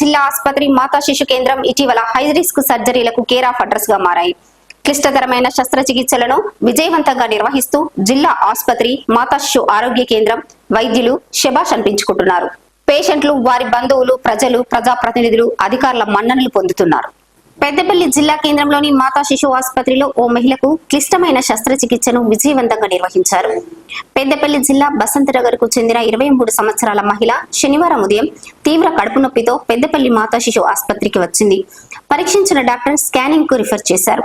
జిల్లా ఆసుపత్రి మాతా శిశు కేంద్రం ఇటీవల హై రిస్క్ సర్జరీలకు కేర్ ఆఫ్ అడ్రస్గా మారాయి. క్లిష్టతరమైన శస్త్రచికిత్సలను విజయవంతంగా నిర్వహిస్తూ జిల్లా ఆసుపత్రి మాతా శిశు ఆరోగ్య కేంద్రం వైద్యులు శబాష్ అనిపించుకుంటున్నారు. పేషెంట్లు వారి బంధువులు ప్రజలు ప్రజాప్రతినిధులు అధికారుల మన్ననలు పొందుతున్నారు. పెద్దపల్లి జిల్లా కేంద్రంలోని మాతా శిశు ఆసుపత్రిలో ఓ మహిళకు క్లిష్టమైన శస్త్రచికిత్సను విజయవంతంగా నిర్వహించారు. పెద్దపల్లి జిల్లా బసంతనగర్కు చెందిన ఇరవై మూడు సంవత్సరాల మహిళ శనివారం ఉదయం తీవ్ర కడుపు నొప్పితో పెద్దపల్లి మాతా శిశు ఆసుపత్రికి వచ్చింది. పరీక్షించిన డాక్టర్ స్కానింగ్కు రిఫర్ చేశారు.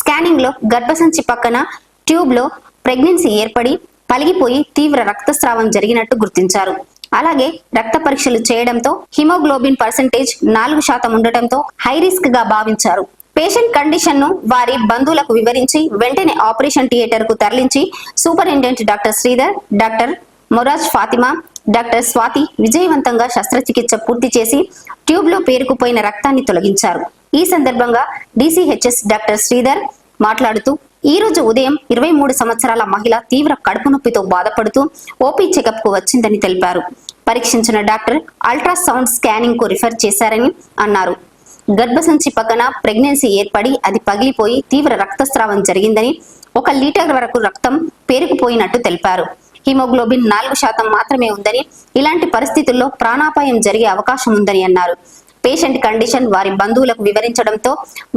స్కానింగ్లో గర్భసంచి పక్కన ట్యూబ్లో ప్రెగ్నెన్సీ ఏర్పడి పలిగిపోయి తీవ్ర రక్తస్రావం జరిగినట్టు గుర్తించారు. అలాగే రక్త పరీక్షలు చేయడంతో హిమోగ్లోబిన్ పర్సెంటేజ్ నాలుగు శాతం ఉండటంతో హై రిస్క్గా భావించారు. పేషెంట్ కండిషన్ను వారి బంధువులకు వివరించి వెంటనే ఆపరేషన్ థియేటర్కు తరలించి superintendent doctor Sridhar doctor Moraj Fatima doctor Swathi విజయవంతంగా శస్త్రచికిత్స పూర్తి చేసి ట్యూబ్లో పేరుకుపోయిన రక్తాన్ని తొలగించారు. ఈ సందర్భంగా డిసిహెచ్ఎస్ డాక్టర్ శ్రీధర్ మాట్లాడుతూ ఈ రోజు ఉదయం ఇరవై మూడు సంవత్సరాల మహిళ తీవ్ర కడుపు నొప్పితో బాధపడుతూ ఓపీ చెకప్కు వచ్చిందని తెలిపారు. పరీక్షించిన డాక్టర్ అల్ట్రాసౌండ్ స్కానింగ్కు రిఫర్ చేశారని అన్నారు. గర్భసంచి పక్కన ప్రెగ్నెన్సీ ఏర్పడి అది పగిలిపోయి తీవ్ర రక్తస్రావం జరిగిందని ఒక లీటర్ వరకు రక్తం పేరుకుపోయినట్టు తెలిపారు. హిమోగ్లోబిన్ నాలుగు శాతం మాత్రమే ఉందని ఇలాంటి పరిస్థితుల్లో ప్రాణాపాయం జరిగే అవకాశం ఉందని అన్నారు. పేషెంట్ కండిషన్ వారి బంధువులకు వివరించడంతో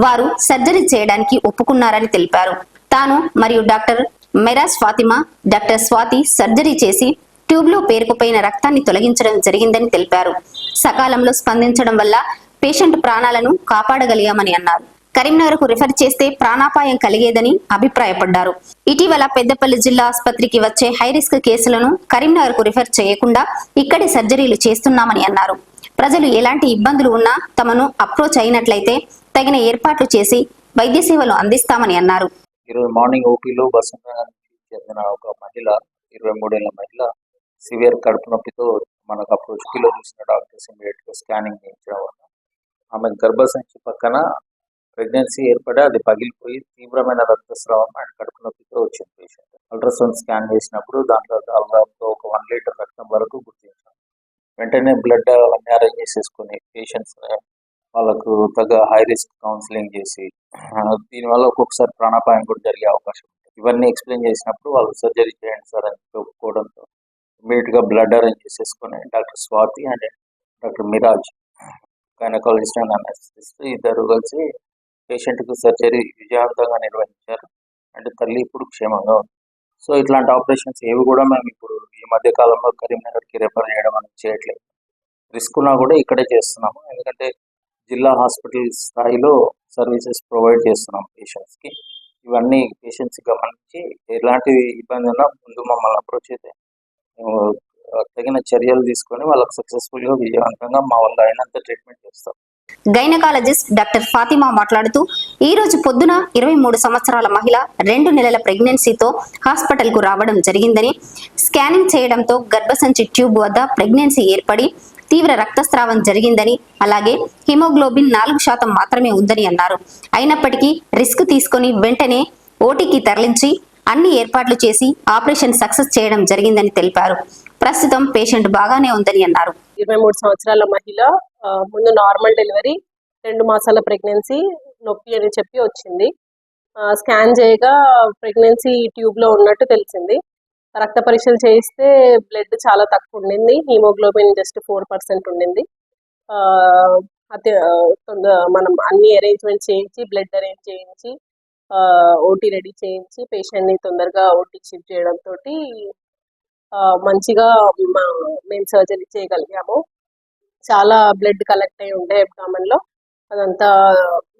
వారు సర్జరీ చేయడానికి ఒప్పుకున్నారని తెలిపారు. తాను మరియు doctor Meras Fatima doctor Swathi surgery చేసి ట్యూబ్లో పేరుకుపోయిన రక్తాన్ని తొలగించడం జరిగిందని తెలిపారు. సకాలంలో స్పందించడం వల్ల పేషెంట్ ప్రాణాలను కాపాడగలిగామని అన్నారు. కరీంనగర్కు రిఫర్ చేస్తే ప్రాణాపాయం కలిగేదని అభిప్రాయపడ్డారు. ఇటీవల పెద్దపల్లి జిల్లా ఆసుపత్రికి వచ్చే హైరిస్క్ కేసులను కరీంనగర్కు రిఫర్ చేయకుండా ఇక్కడే సర్జరీలు చేస్తున్నామని అన్నారు. ప్రజలు ఎలాంటి ఇబ్బందులు ఉన్నా తమను అప్రోచ్ అయినట్లయితే తగిన ఏర్పాట్లు చేసి వైద్య సేవలు అందిస్తామని అన్నారు. ఈరోజు మార్నింగ్ ఓపీలో బసంతకి చెందిన ఒక మహిళ ఇరవై మూడేళ్ళ మహిళ సివియర్ కడుపు నొప్పితో మనకు అప్పుడు కిలో చూసిన డాక్టర్స్ ఇమీడియట్గా స్కానింగ్ చేయించడం వల్ల ఆమె గర్భసంచి పక్కన ప్రెగ్నెన్సీ ఏర్పడి అది పగిలిపోయి తీవ్రమైన రక్తస్రావం అండ్ కడుపు నొప్పితో వచ్చింది పేషెంట్ అల్ట్రాసౌండ్ స్కాన్ చేసినప్పుడు దాంట్లో దాదాపు ఒక వన్ లీటర్ రక్తం వరకు గుర్తించాం. వెంటనే బ్లడ్ అవన్నీ అరేంజ్ చేసేసుకుని పేషెంట్స్ వాళ్ళకు తగ్గ హై రిస్క్ కౌన్సిలింగ్ చేసి దీనివల్ల ఒక్కొక్కసారి ప్రాణాపాయం కూడా జరిగే అవకాశం ఉంటుంది. ఇవన్నీ ఎక్స్ప్లెయిన్ చేసినప్పుడు వాళ్ళు సర్జరీ చేయండి సార్ అని చెప్పి ఒప్పుకోవడంతో గా బ్లడ్ అరేంజ్ చేసేసుకుని doctor Swathi and doctor Miraj gynaecologist and anaesthetist ఇద్దరు కలిసి పేషెంట్కు సర్జరీ విజయవంతంగా నిర్వహించారు. అండ్ తల్లి ఇప్పుడు క్షేమంగా ఉంది. సో ఇట్లాంటి ఆపరేషన్స్ ఏవి కూడా మేము ఇప్పుడు ఈ మధ్య కాలంలో కరీంనగర్కి రెఫర్ చేయడం అనేది చేయట్లేదు. రిస్క్ ఉన్నా కూడా ఇక్కడే చేస్తున్నాము. ఎందుకంటే జిల్లా హాస్పిటల్ స్థాయిలో సర్వీసెస్ ప్రొవైడ్ చేస్తున్నాం పేషెంట్స్కి ఇవన్నీ పేషెంట్స్ గమనించి ఎలాంటి ఇబ్బంది ఉన్నా ముందు మమ్మల్ని అప్రోచ్ అయితే తగిన చర్యలు తీసుకొని వాళ్ళకి సక్సెస్ఫుల్గా విజయవంతంగా మా వల్ల అయినంత ట్రీట్మెంట్ చేస్తాం. గైనకాలజిస్ట్ డాక్టర్ ఫాతిమా మాట్లాడుతూ ఈ రోజు పొద్దున ఇరవై మూడు సంవత్సరాల మహిళ రెండు నెలల ప్రెగ్నెన్సీతో హాస్పిటల్కు రావడం జరిగిందని స్కానింగ్ చేయడంతో గర్భసంచి ట్యూబ్ వద్ద ప్రెగ్నెన్సీ ఏర్పడి తీవ్ర రక్తస్రావం జరిగిందని అలాగే హిమోగ్లోబిన్ నాలుగు శాతం మాత్రమే ఉందని అన్నారు. అయినప్పటికీ రిస్క్ తీసుకొని వెంటనే ఓటీకి తరలించి అన్ని ఏర్పాట్లు చేసి ఆపరేషన్ సక్సెస్ చేయడం జరిగిందని తెలిపారు. ప్రస్తుతం పేషెంట్ బాగానే ఉందని అన్నారు. ఇరవై మూడు సంవత్సరాల మహిళ ముందు నార్మల్ డెలివరీ రెండు మాసాల ప్రెగ్నెన్సీ నొప్పి అని చెప్పి వచ్చింది. స్కాన్ చేయగా ప్రెగ్నెన్సీ ట్యూబ్లో ఉన్నట్టు తెలిసింది. రక్త పరీక్షలు చేయిస్తే బ్లడ్ చాలా తక్కువ ఉండింది. హీమోగ్లోబిన్ జస్ట్ ఫోర్ పర్సెంట్ ఉండింది. అతి మనం అన్ని అరేంజ్మెంట్ చేయించి బ్లడ్ అరేంజ్ చేయించి ఓటీ రెడీ చేయించి పేషెంట్ని తొందరగా ఓటీ షిఫ్ట్ చేయడంతో మంచిగా మేము సర్జరీ చేయగలిగాము. చాలా బ్లడ్ కలెక్ట్ అయి ఉండే అబ్డామన్ అదంతా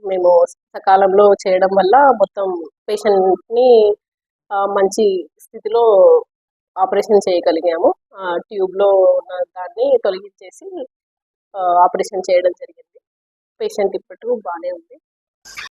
మేము సకాలంలో చేయడం వల్ల మొత్తం పేషెంట్ని మంచి స్థితిలో ఆపరేషన్ చేయగలిగాము. ట్యూబ్లో ఉన్న దాన్ని తొలగించేసి ఆపరేషన్ చేయడం జరిగింది. పేషెంట్ ఇప్పటి బాగానే ఉంది.